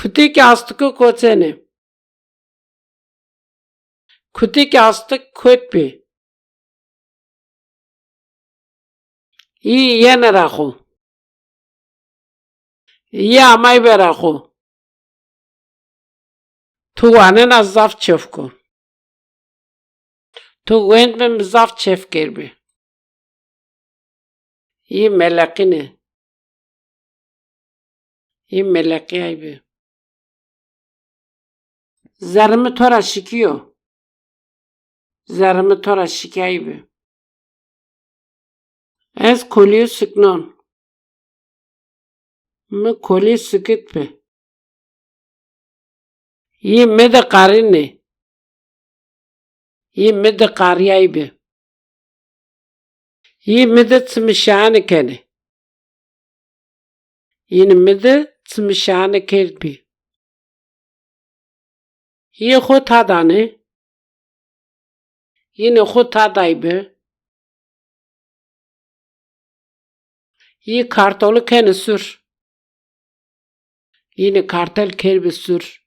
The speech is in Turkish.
खुदी के astıkı koçene. खुदी के astık खोट पे iyi yene rahu. İyi amay be rahu. Tu wane na zaf çefko. Tu wend me zaf çef gerbi. İyi melekine. İyi meleki aybi. Zerimi tora şikiyor. Zerimi tora şikaybi. Ez koliyi sıknon. Mi koliyi sıkıt be. İyi mi de karine. İyi mi de kariyay be. İyi mi de tsimişani kene. İyi mi de kerbi. İyi khut hadane. Yine khut haday be. İyi kartolu kene sür. Yine kartel kerbi sür.